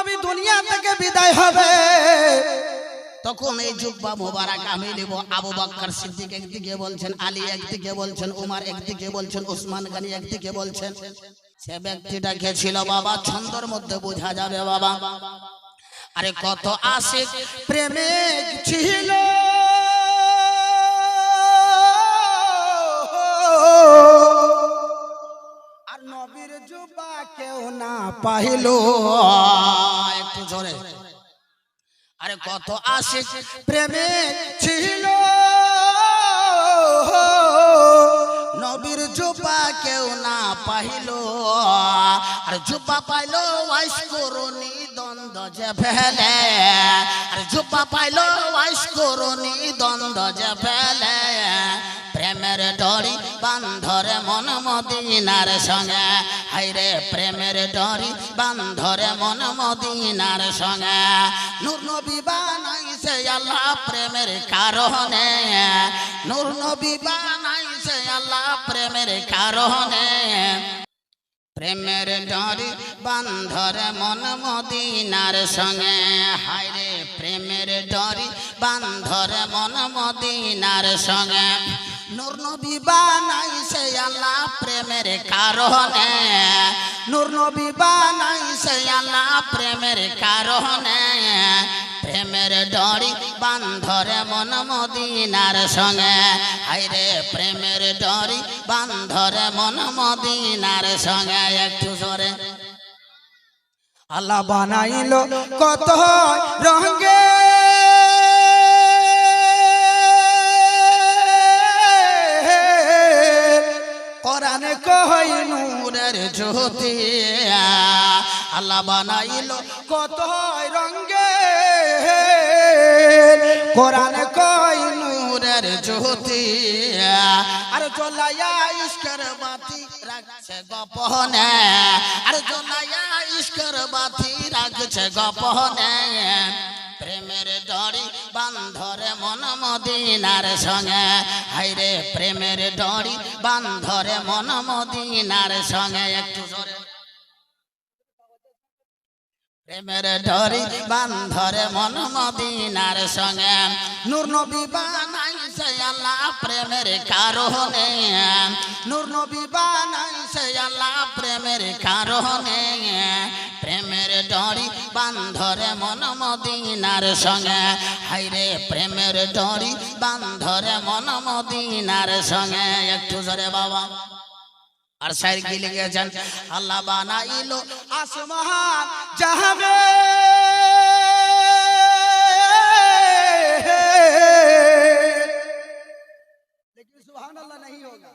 নবী দুনিয়া থেকে বিদায় হবে। তখন এই জুব্বা মোবারক আমি নেব। আবু বাক্কার সিদ্দিক একদিকে বলছেন, আলী একদিকে বলছেন, উমার একদিকে বলছেন উসমান গানি একদিকে বলছেন। সে ব্যক্তিটা কে ছিল বাবা, ছন্দর মধ্যে, বোঝা যাবে, বাবা। আরে কত আশিক প্রেমিক ছিল। নবীর জুবা কেউ না পাইল। একটু জোরে। আরে কত আশিক প্রেমে ছিল। নবীর জুবা কেউ না পাইল। আর জুবা পাইল ওয়াইস করুনি দ্বন্দ্ব যে ফেলে। আর জুবা পাইল ওয়াইস করুনি দ্বন্দ্ব যে ফেলে। বান্ধরে মন মদিনার সঙ্গে। হাইরে প্রেমের ডরি, বান্ধরে মন মদিনার সঙ্গে। নূর নবী বানাইছে আল্লাহ প্রেমের কারণে। নূর নবী বানাইছে আল্লাহ প্রেমের কারণে। প্রেমের ডরি, বান্ধরে মন মদিনার সঙ্গে। হায়রে প্রেমের ডরি, বান্ধরে মন মদিনার সঙ্গে। নূর নবী বানাইছে আল্লাহ প্রেমের কারণে। নূর নবী বানাইছে আল্লাহ প্রেমের কারণে। প্রেমের ডরি বান্ধরে মন মদিনার সঙ্গে। হাইরে প্রেমের ডরি বান্ধরে মন মদিনার সঙ্গে। একটু জোরে। আল্লাহ বানাইল কত রঙে জ্যোতি আল্লাহ বানাইল কত রঙে। কোরআনে কই নূরের জ্যোতি আর চলাইয়া ইস্কর বাতি রাখছে গোপনে। আর চলাইয়া ইস্কর বাতি রাখছে গোপনে। ডরি বান্ধরে মন মদিনার সঙ্গে। হাইরে প্রেমের ডরি বান্ধরে মন মদিনার সঙ্গে। একটু প্রেমের ডরি বান্ধরে মন মদিনার সঙ্গে। নূর নবী বানাইছে আল্লাহ প্রেমের কারণে। নূর নবী বানাইছে আল্লাহ প্রেমের কারণে। প্রেমের ডরি বান্ধরে মন মদিনার সঙ্গে। হাইরে প্রেমের ডরি বান্ধরে মন মদিনার সঙ্গে। একটু জোরে বাবা। আর সাইর কি লিখেছেন আল্লাহ বানাইলো আসমান জাহাবে लेकिन सुभान अल्लाह नहीं होगा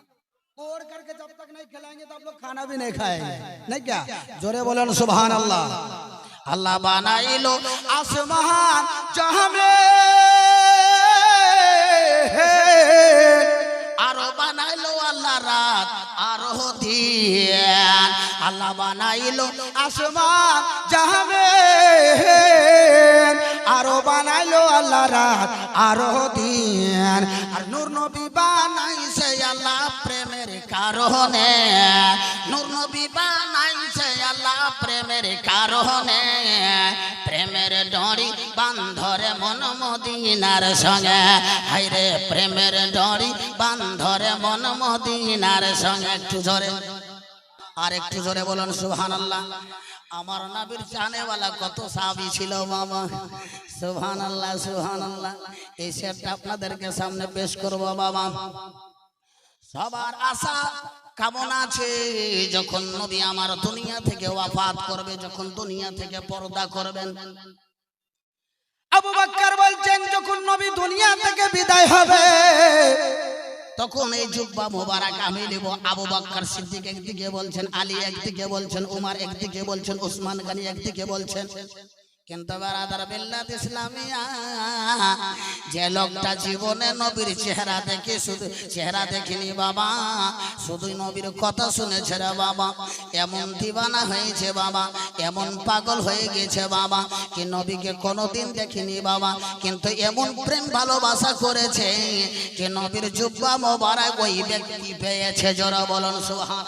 कोड़ करके जब तक नहीं खिलाएंगे तब लोग खाना भी नहीं खाएंगे नहीं क्या जोरे बोलन सुभान अल्लाह अल्लाह बानाइलो आसमान जहां আরো বানাইলো আল্লাহ রাত আরও দিয়ান আল্লাহ বানাইলো আসমান জাহাবে আরও বানাইলো আল্লাহ রাত আরও দিয়ান আর নূর নবী বানাইছে আল্লাহ কারণে। নূর নবী বানাইছে আল্লাহ প্রেমের কারণে। প্রেমের ডরি বান্ধরে মন মদিনার সঙ্গে। হাইরে প্রেমের ডরি বান্ধরে মন মদিনার সঙ্গে। একটু জোরে। আর একটু জোরে বলুন সুবহান আল্লাহ আমার নবীর জানেওয়ালা কত সাবি ছিল বাবা সুবহান আল্লাহ সুবহান আল্লাহ এই সেটটা আপনাদেরকে সামনে পেশ করব বাবা সবার আশা কামনা আছে? যখন নবী আমার দুনিয়া থেকে ওয়াফাত করবে, যখন দুনিয়া থেকে পর্দা করবেন। আবু বাক্কার বলছেন, যখন নবী দুনিয়া থেকে বিদায় হবে, তখন এই জুব্বা মোবারক আমি নেব। আবু বাক্কার সিদ্দিক একদিকে বলছেন, আলী একদিকে বলছেন, উমার একদিকে বলছেন ওসমান গানি একদিকে বলছেন। কিন্তু বারাদার বিল্লাত ইসলামিয়া, যে লোকটা জীবনে নবীর চেহারা দেখে শুধু চেহারা দেখিনি বাবা শুধু নবীর কথা শুনেছে রে বাবা। এমন দিবানা হয়েছে বাবা, এমন পাগল হয়ে গেছে বাবা, কি নবীকে কোনোদিন দেখিনি বাবা। কিন্তু এমন প্রেম ভালোবাসা করেছে, যে নবীর জুব্বা মোবারক ওই ব্যক্তি পেয়েছে, জোরা বলুন সুহান